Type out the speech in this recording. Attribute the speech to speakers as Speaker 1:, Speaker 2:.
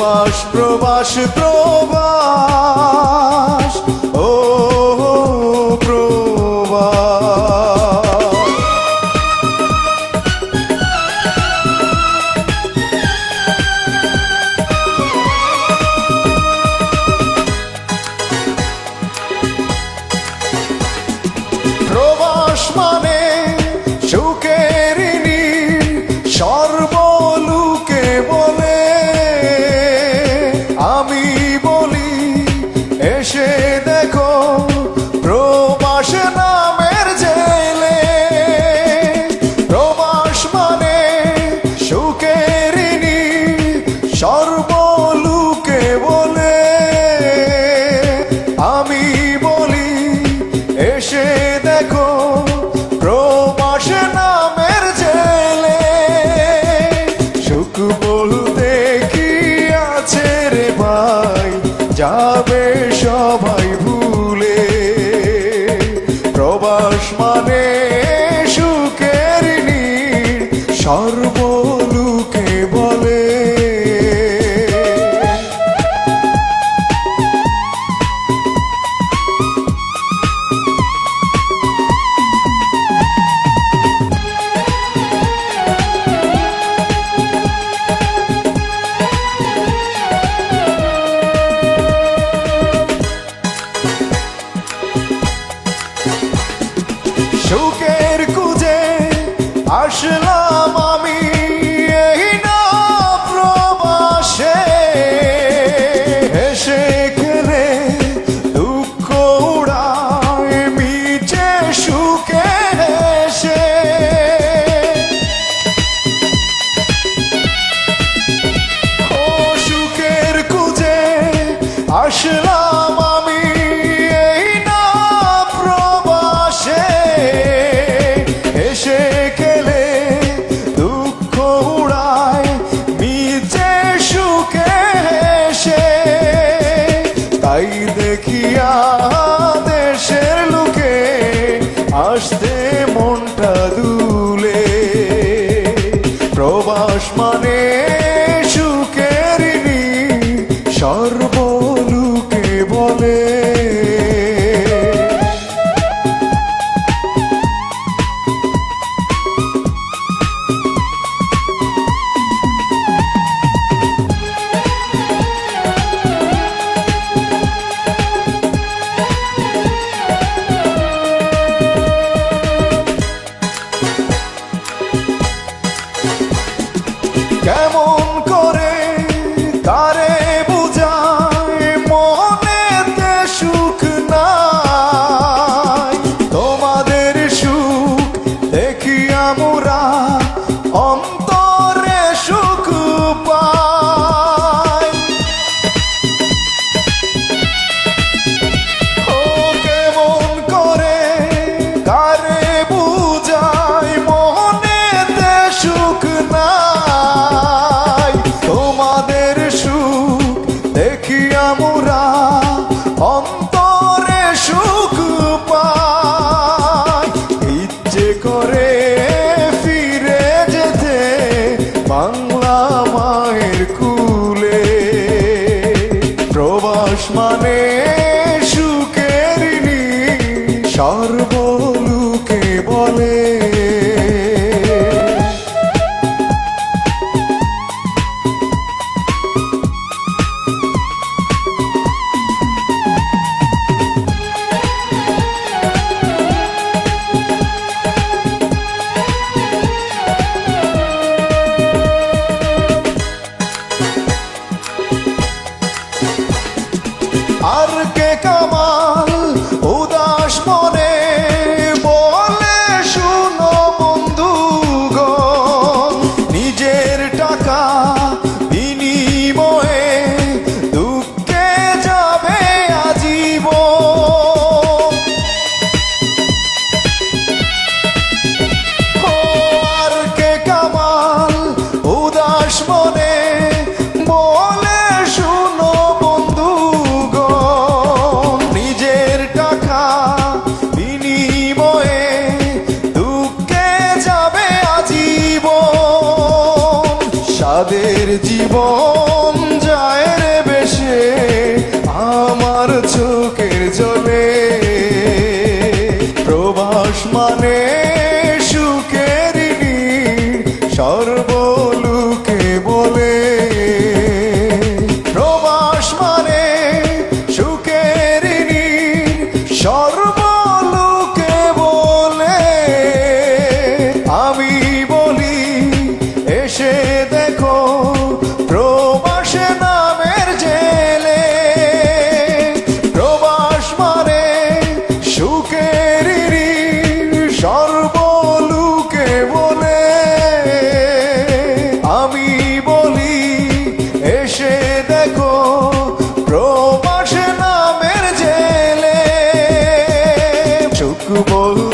Speaker 1: প্রবাস প্রবাস প্রবাস। ও প্রবাস। প্রবাস মানে 呀。মনে। আর কে কামা তাদের জীবন যায় রে বেশে, আমার চোখের জলে। প্রবাস মানে সুখের সর্বলুকে বলে। প্রবাস মানে সুখের সর্বলুকে বলে। আমি বলি, এসে দেখো Super Bowl.